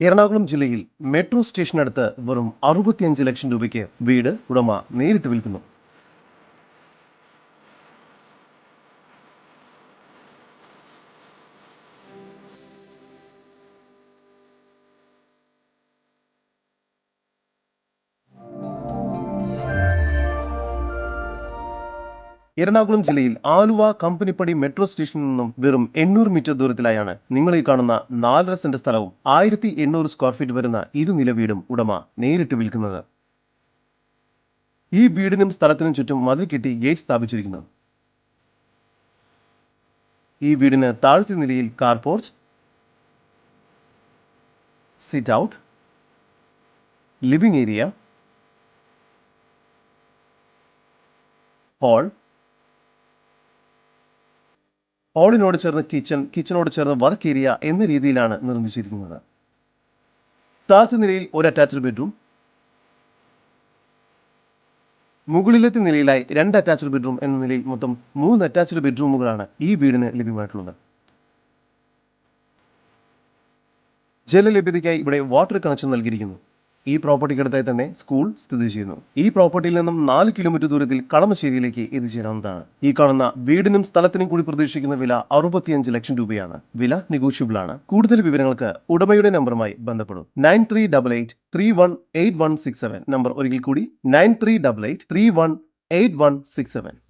എറണാകുളം ജില്ലയിൽ മെട്രോ സ്റ്റേഷനടുത്ത് വെറും അറുപത്തിയഞ്ച് ലക്ഷം രൂപയ്ക്ക് വീട് ഉടമ നേരിട്ട് വിൽക്കുന്നു. എറണാകുളം ജില്ലയിൽ ആലുവ കമ്പനിപ്പടി മെട്രോ സ്റ്റേഷനിൽ നിന്നും വെറും എണ്ണൂറ് മീറ്റർ ദൂരത്തിലായാണ് നിങ്ങൾ ഈ കാണുന്ന നാലര സെന്റ് സ്ഥലവും ആയിരത്തി എണ്ണൂറ് സ്ക്വയർ ഫീറ്റ് വരുന്ന ഇരുനില വീടും ഉടമ നേരിട്ട് വിൽക്കുന്നത്. ഈ വീടിനും സ്ഥലത്തിനും ചുറ്റും മതിൽ കെട്ടി ഗേറ്റ് സ്ഥാപിച്ചിരിക്കുന്നു. ഈ വീടിന് താഴത്തെ നിലയിൽ car porch sit out living area hall ഹാളിനോട് ചേർന്ന് കിച്ചൺ കിച്ചണോട് ചേർന്ന് വർക്ക് ഏരിയ എന്ന രീതിയിലാണ് നിർമ്മിച്ചിരിക്കുന്നത്. താഴത്തെ നിലയിൽ ഒരു അറ്റാച്ച്ഡ് ബെഡ്റൂം മുകളിലത്തെ നിലയിലായി രണ്ട് അറ്റാച്ച്ഡ് ബെഡ്റൂം എന്ന നിലയിൽ മൊത്തം മൂന്ന് അറ്റാച്ച്ഡ് ബെഡ്റൂമുകളാണ് ഈ വീടിന് ലഭ്യമായിട്ടുള്ളത്. ജലലഭ്യതയ്ക്കായി ഇവിടെ വാട്ടർ കണക്ഷൻ നൽകിയിരിക്കുന്നു. ഈ പ്രോപ്പർട്ടിക്കടുത്തായി തന്നെ സ്കൂൾ സ്ഥിതി ചെയ്യുന്നു. ഈ പ്രോപ്പർട്ടിയിൽ നിന്നും നാല് കിലോമീറ്റർ ദൂരത്തിൽ കളമശ്ശേരിയിലേക്ക് എത്തിച്ചേരാവുന്നതാണ് ഈ കാണുന്ന വീടിനും സ്ഥലത്തിനും കൂടി പ്രതീക്ഷിക്കുന്ന വില അറുപത്തിയഞ്ച് ലക്ഷം രൂപയാണ്. വില നെഗോഷ്യബിൾ ആണ്. കൂടുതൽ വിവരങ്ങൾക്ക് ഉടമയുടെ നമ്പറുമായി ബന്ധപ്പെടും. Nine three double eight three one eight one six seven. Number ഒരിക്കൽ കൂടി. Nine three double eight three one eight one six seven.